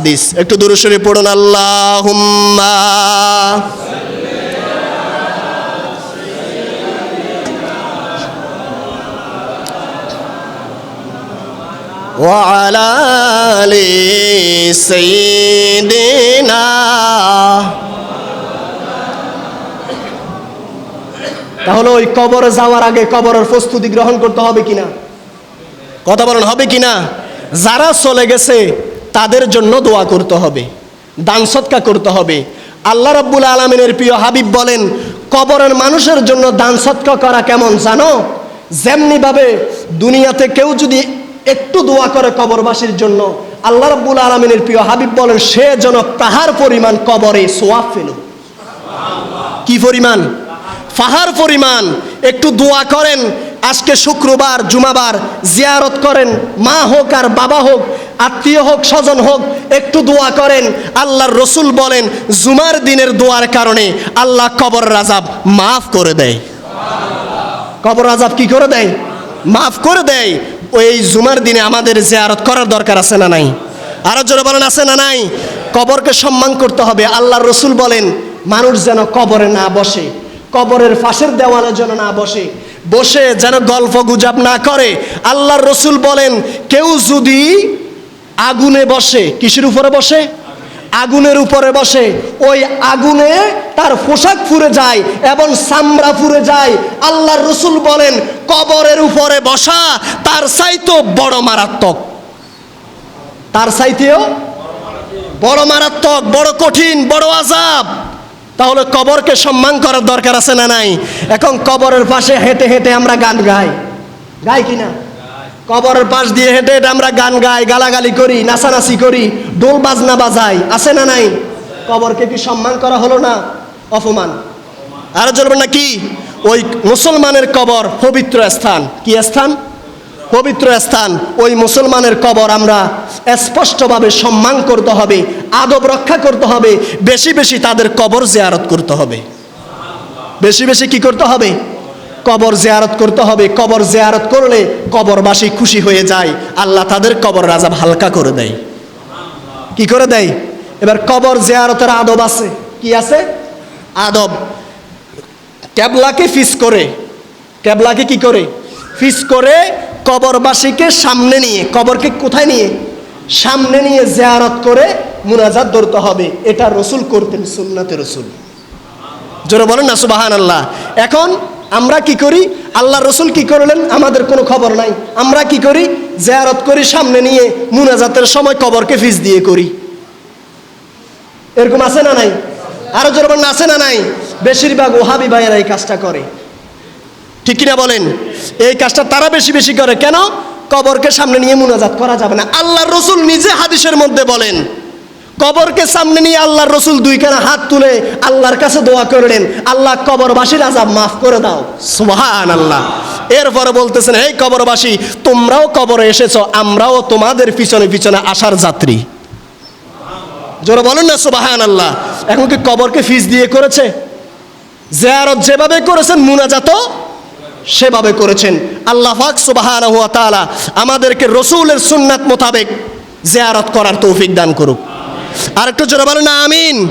হাদিস একটু দূরসরে পড়ুন আল্লাহ وعلى آل سيدنا তাহলে ওই কবরে যাওয়ার আগে কবরের প্রস্তুতি গ্রহণ করতে হবে কিনা কথা বলেন হবে কিনা যারা চলে গেছে তাদের জন্য দোয়া করতে হবে, দান সৎকা করতে হবে। আল্লাহ রাব্বুল আলমিনের প্রিয় হাবিব বলেন, কবরের মানুষের জন্য দান সৎকা করা কেমন জানো? যেমনিভাবে দুনিয়াতে কেউ যদি একটু দোয়া করে কবরবাসীর জন্য, আল্লাহ রাব্বুল আলমিনের প্রিয় হাবিব বলেন, সে যেন পাহাড় পরিমাণ কবরে সোয়াব ফেল। কি পরিমাণ? ফাহার পরিমাণ। একটু দোয়া করেন আজকে শুক্রবার, জুমাবার জিয়ারত করেন, মা হোক আর বাবা হোক, আত্মীয় হোক, স্বজন হোক, একটু দোয়া করেন, আল্লাহর রসুল বলেন, জুমার দিনের দোয়ার কারণে আল্লাহ কবর রাজাব মাফ করে দেয়। কবর রাজাব কি করে দেয়? মাফ করে দেয়। ওই জুমার দিনে আমাদের জিয়ারত করার দরকার আছে না নাই? আরও জোরে বলেন, আছে না নাই? কবরকে সম্মান করতে হবে। আল্লাহর রসুল বলেন, মানুষ যেন কবরে না বসে, কবরের ফাঁসের দেওয়ালের যেন না বসে বসে যেন গল্প গুজব না করে। আল্লাহর রসুল বলেন, কেউ যদি আগুনে বসে, কিসের উপরে বসে? আগুনের উপরে বসে। ওই আগুনে তার পোশাক ফুরে যায় এবং চামড়া ফুরে যায়। আল্লাহর রসুল বলেন, কবরের উপরে বসা তার চাইতো বড় মারাত্মক। তার চাইতেও বড় মারাত্মক। বড় কঠিন, বড় আজাব তাহলে কবরকে সম্মান করার দরকার আছে না নাই? এখন কবরের পাশে হেঁটে হেঁটে আমরা গান গাই। গাই কি না? কবরের পাশ দিয়ে হেঁটে হেঁটে আমরা গান গাই, গালাগালি করি, নাচানাচি করি ডোল বাজনা বাজাই। আছে না নাই? কবরকে কি সম্মান করা হলো না? অপমান। আরও চলবে না কি? ওই মুসলমানের কবর পবিত্র স্থান। কি স্থান? পবিত্র স্থান, ওই মুসলমানের কবর আমরা স্পষ্টভাবে সম্মান করতে হবে, আদব রক্ষা করতে হবে, বেশি বেশি তাদের কবর জেয়ারত করতে হবে। বেশি বেশি কি করতে হবে? কবর জেয়ারত করতে হবে। কবর জেয়ারত করলে কবরবাসী খুশি হয়ে যায়, আল্লাহ তাদের কবর রাজা হালকা করে দেয়। কি করে দেয়? এবার কবর জেয়ারতের আদব আছে। কি আছে? আদব। ক্যাবলাকে ফিস করে। ক্যাবলাকে কি করে? ফিস করে কবরবাসীকে সামনে নিয়ে, কবরকে কোথায় নিয়ে? সামনে নিয়ে জিয়ারত করে মুনাজাত ধরতে হবে। এটা রসুল করতেন, সুন্নাতে রসুল। জোরে বলেন না সুবাহান আল্লাহ এখন আমরা কি করি? আল্লাহ রসুল কি করলেন? আমাদের কোনো খবর নাই। আমরা কি করি? জিয়ারত করি, সামনে নিয়ে মুনাজাতের সময় কবরকে ফিস দিয়ে করি। এরকম আছে না নাই? আরও জোরে আছে না নাই? বেশিরভাগ ওহাবি ভাইয়েরা এই কাজটা করে। ঠিক কিনা বলেন? এই কাজটা তারা বেশি বেশি করে। কেন? কবরকে সামনে নিয়ে মুনাজাত করা যাবে না। আল্লাহর রসুল নিজে হাদিসের মধ্যে বলেন, কবরকে সামনে নিয়ে আল্লাহর রসুল দুইখানা হাত তুলে আল্লাহর কাছে দোয়া করলেন, আল্লাহ কবরবাসীর আজাব মাফ করে দাও। সুবহান আল্লাহ এরপরে বলতেছেন, এই কবরবাসী, তোমরাও কবরে এসেছ, আমরাও তোমাদের পিছনে পিছনে আসার যাত্রী। জোরে বলেন না সুবাহান আল্লাহ এখন কি কবরকে ফিস দিয়ে করেছে? জিয়ারত যেভাবে করেছেন, মুনাজাতও সেভাবে করেছেন। আল্লাহ ফাক সুবাহান আমাদেরকে রসুলের সুন্নাত মোতাবেক জেয়ারত করার তৌফিক দান করুক। আর একটু জোরে বলেন, আমিন।